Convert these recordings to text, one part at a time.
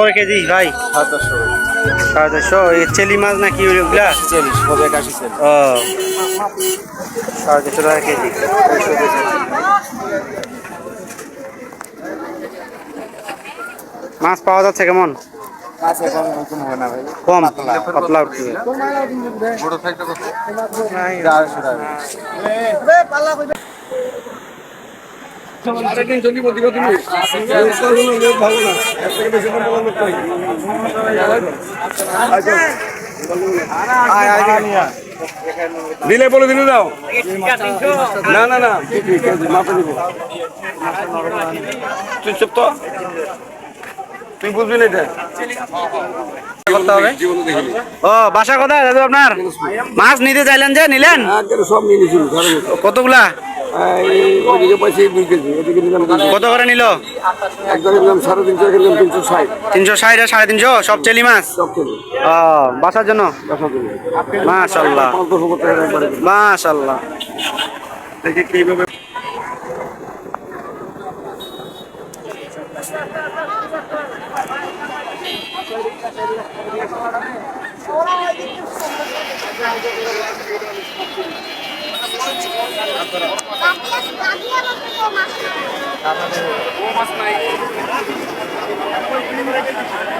কয় কেজি ভাই? সাতশো সাড়ে চারশো। এই চেলি মাছ নাকি ওইগুলা? চল্লিশ কবে একাশি চল্লিশ ও। সাড়ে চারশো টাকা কেজি। মাছ পাওয়া যাচ্ছে কেমন? দিলে বলে দিলে দাও। না না না। মাপে দিব। তুই চুপ তো। তুই বুঝবি না এটা। করতে হবে? ও বাসা কোথায়? দাদু আপনার? মাছ নিতে চাইলেন যে নিলেন? মতো কতগুলা? ওইদিকে কত করে নিল? একজনে নিলাম সাড়ে তিনশো নিলাম তিনশো ষাট তিনশো ষাট আর সাড়ে তিনশো? সব চেলি মাছ? সব কেজি ও, বাসার জন্য? মাশাল্লাহ। মাশাল্লাহ দেখি কীভাবে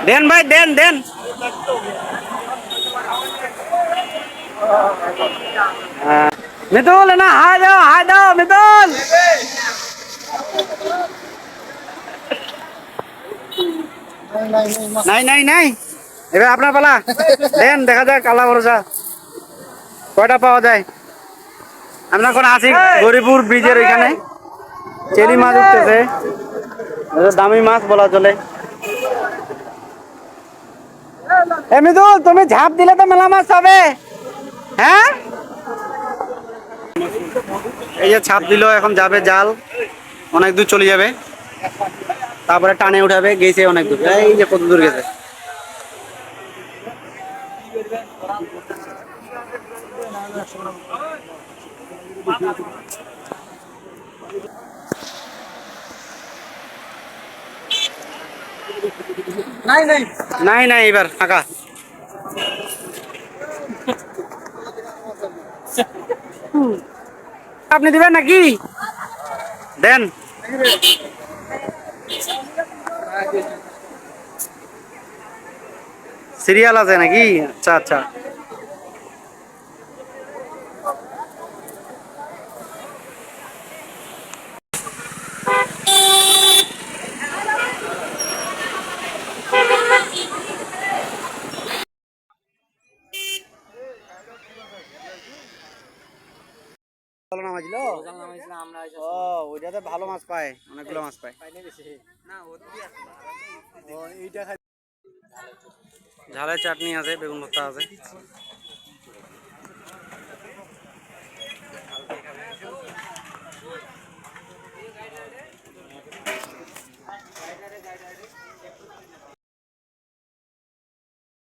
দেন ভাই, দেন দেন। মিতুল না হাই দাও হাই দাও, মিতুল। নাই নাই নাই। এবার আপনার পালা। দেন, দেখা যাক কালা ভরসা। কয়টা পাওয়া যায়? আমরা এখন আছি গরিপুর ব্রিজের ওইখানে। চেলি মাছ উঠতেছে। দামি মাছ বলা চলে। এ মৃদুল তুমি ঝাঁপ দিলে তো মেলা মাছ পাবে হ্যাঁ? এই যে ছাপ দিল এখন যাবে জাল। অনেক দূর চলে যাবে। তারপরে টানে উঠাবে গেছে অনেক দূর। এই যে কত দূর গেছে। নাই নাই এবার ফাঁকা আপনি দিবেন নাকি দেন সিরিয়াল আছে নাকি আচ্ছা আচ্ছা ভালো নাম আছিল ও ওইটাতে ভালো মাছ পায় অনেকগুলো মাছ পায়। ঝালের চাটনি আছে বেগুন ভর্তা আছে।